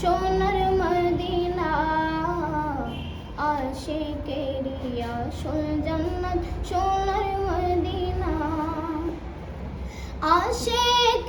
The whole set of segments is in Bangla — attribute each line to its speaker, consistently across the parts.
Speaker 1: সোনার মদিনা আশিকেরি সোল জান্নাত সোনার মদিনা। আশেক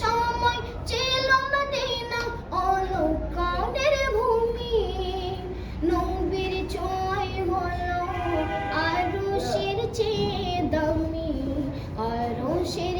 Speaker 1: সময় ছিল মদিনা অলকানের ভূমি। নবীর ছোঁয়ায় হলো আরশের চেয়ে দামি আরশের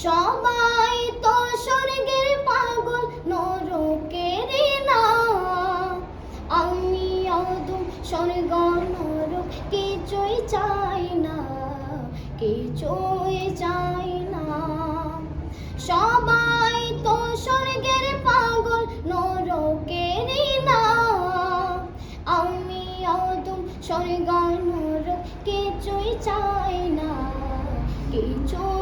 Speaker 1: সবাই তো স্বর্গের পাগল, নরকের না। আমি অদম স্বর্গ, নরক কিছুই চাই না, কিছুই চাই না। সবাই তো স্বর্গের পাগল, নরকের না। আমি অদম স্বর্গ, নরক কিছুই চাই না, কিছুই